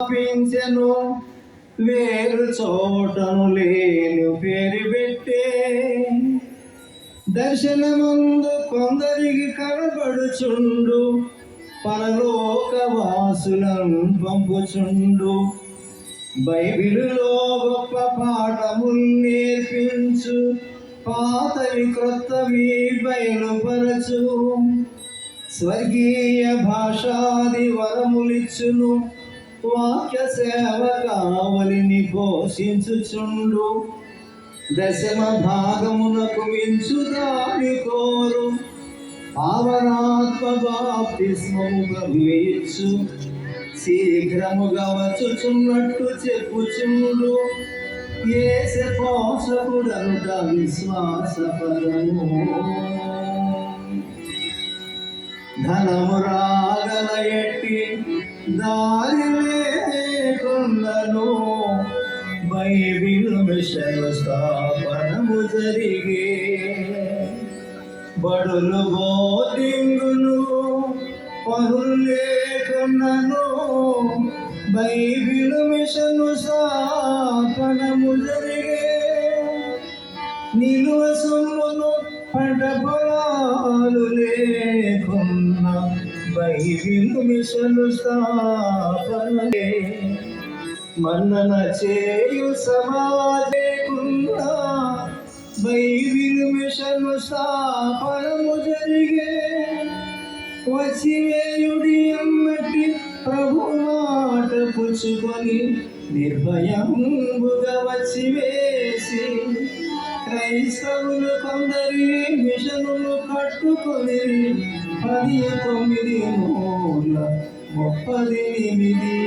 పింఛను వేరు చోటను లేని పేరు పెట్టే. దర్శనమందు కొందరికి కనబడుచుండు పరలోక వాసులను పంపుచుండు. బైబిలులో గొప్ప పాఠములు నేర్పించు పాతవి క్రొత్తవి బయలుపరచు. స్వర్గీయ భాషాది వరములిచ్చును వాక్య సేవ కావలిని పోషించుచుండు. దశమ భాగమునకు మించు దాని కోరు. ఆవరాత్మ బాప్తిస్మము ప్రవేశు శీఘ్రముగా వచ్చుచున్నట్టు చెప్పుచుండు. ఏ పోషకుడనుట విశ్వాసపరము ధనము రాగల ఎట్టి దారి బైబిల్ మిషన్ జరిగే బడులు బోధింగును పనులు లేకున్నను బైబిలు మిషన్ స్థాపనము జరిగే నిలువ సొమ్మును పంట పొలాలు లేకున్న బైబిలు మిషను స్థాపనలే. మన్నన చేయు సమాజేకున్నా బైబిల్ స్థాపనము జరిగే వచ్చివేయుడి అమ్మటి ప్రభు మాట పుచ్చుకొని నిర్భయంబుగా వచ్చి వేసి క్రైస్తవులు కొందరి మిషనులు కట్టుకొని పది తొమ్మిది మూల ముప్పది ఎనిమిది